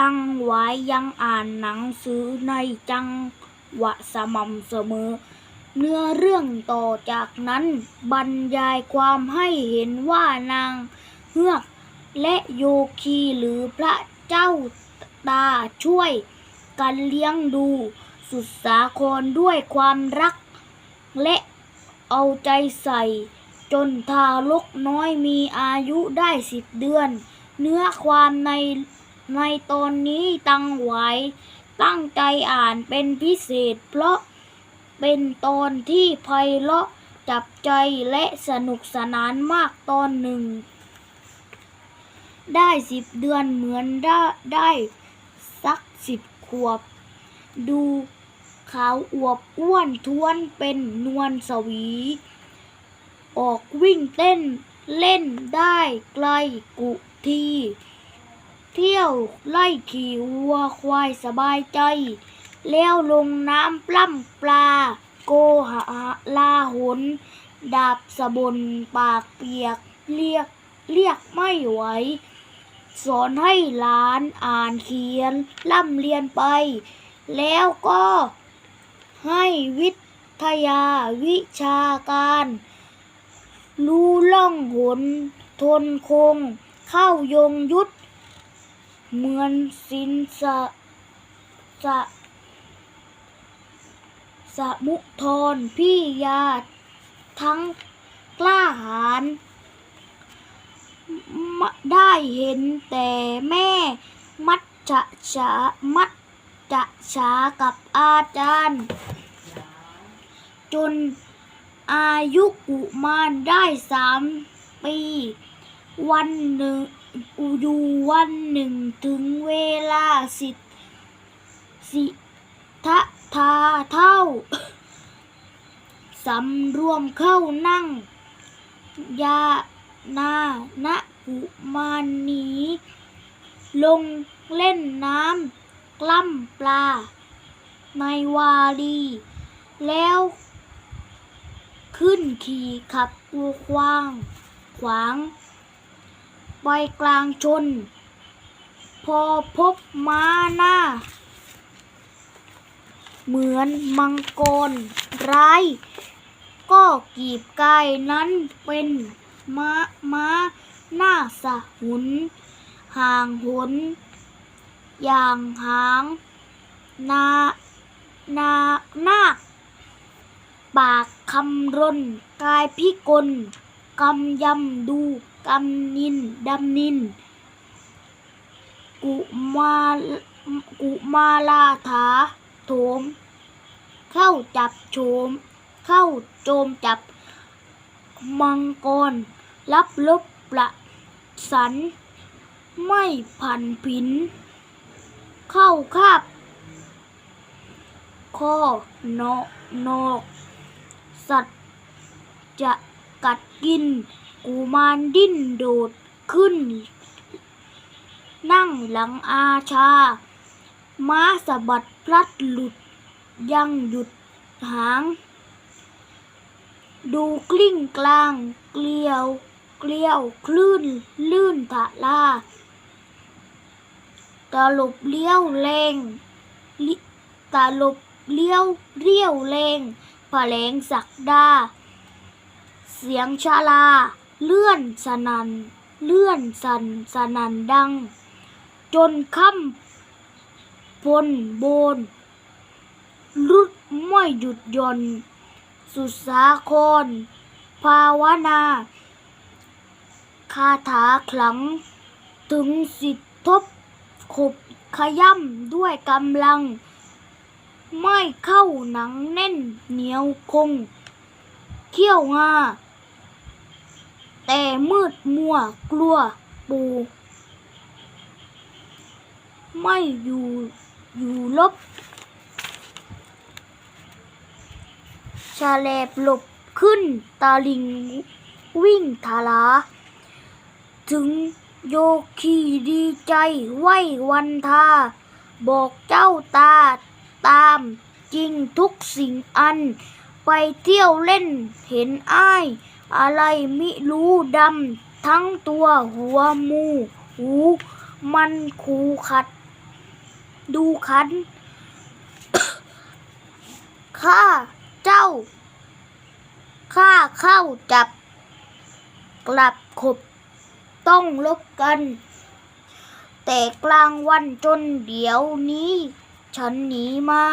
ตั้งไว้ยังอ่านหนังสือในจังหวะสม่ำเสมอ เนื้อเรื่องต่อจากนั้นบรรยายความให้เห็นว่านางเฮือกและโยคีหรือพระเจ้าตาช่วยกันเลี้ยงดูสุดสาครด้วยความรัก และเอาใจใส่ จนทารกน้อยมีอายุได้สิบเดือน เนื้อความใน ในตอนนี้ตั้งไว้ตั้งใจอ่านเป็นพิเศษ เพราะเป็นตอนที่ไพเราะจับใจและสนุกสนานมากตอนหนึ่ง ได้สิบเดือนเหมือนได้ได้สักสิบขวบ ดูขาวอวบอ้วนท้วนเป็นนวลสวี ออกวิ่งเต้นเล่นได้ไกลกุที เที่ยวไล่ขี่วัวควายสบายใจ แล้วลงน้ำปล้ำปลา โกหาลาหนดาบสะบนปากเปียกเรียกเรียกไม่ไหว สอนให้หลานอ่านเขียนล่ำเรียนไป แล้วก็ให้วิทยาวิชาการ รู้ล่องหนทนคง เข้ายงยุทธ เหมือนสินสะสะสมุทรพี่ยาทั้งกล้าหาญได้เห็นแต่แม่มัดจะฉามัดจะฉากับอาจารย์ จนอายุกุมารได้สามปี วันหนึ่ง อยู่วันหนึ่งถึงเวลาสิทธิสิทะทาเท่าสำรวมเข้านั่ง ยานาณกุมารหนีลงเล่นน้ำกล้ำปลา ในวาลีแล้ว ขึ้นขี่ขับตัวควาง ขวาง ไปกลางชน พอพบม้าหน้า เหมือนมังกรร้าย ก็กีบกายนั้นเป็นม้าม้าหน้าสะหุน ห่างหุน อย่างหางนานานาคปากคำรนกายพิกล กำยำดูกำนินดำนิน กุมากุมาลาถาโถม เข้าจับโฉม เข้าโจมจับ มังกร รับลบประสัน ไม่ผันผิน เข้าคาบข้อนอกนอก สัตว์จะ กัดกินกุมารดิ้นโดดขึ้น นั่งหลังอาชา ม้าสะบัดพลัดหลุด ยังหยุดหาง ดูกลิ้งกลางเกลียว เกลียวคลื่นลื่นทะลาตลบเลี้ยวแรงตลบเลี้ยวเรียวแรงแผลงศักดา เสียงชาลา เลื่อนสนัน เลื่อนสันสนันดัง จนค่ำพลโบน รุดไม่หยุดยน สุสาคร ภาวนา คาถาขลัง ถึงสิทธทบขบขย่ำด้วยกำลัง ไม่เข้าหนังแน่นเหนียวคง เขี้ยวงา แต่มืดมัวกลัวปูไม่อยู่อยู่ลบชาแลบหลบขึ้นตาลิงวิ่งทาลา ถึงโยคีดีใจไหววันทา บอกเจ้าตาตามจริงทุกสิ่งอัน ไปเที่ยวเล่นเห็นอ้าย อะไรมิรู้ดำทั้งตัวหัวมูหูมันคูขัด ดูคันข้าเจ้าข้าเข้าจับ กลับขบ ต้องลบกัน แต่กลางวันจนเดี๋ยวนี้ ฉันหนีมา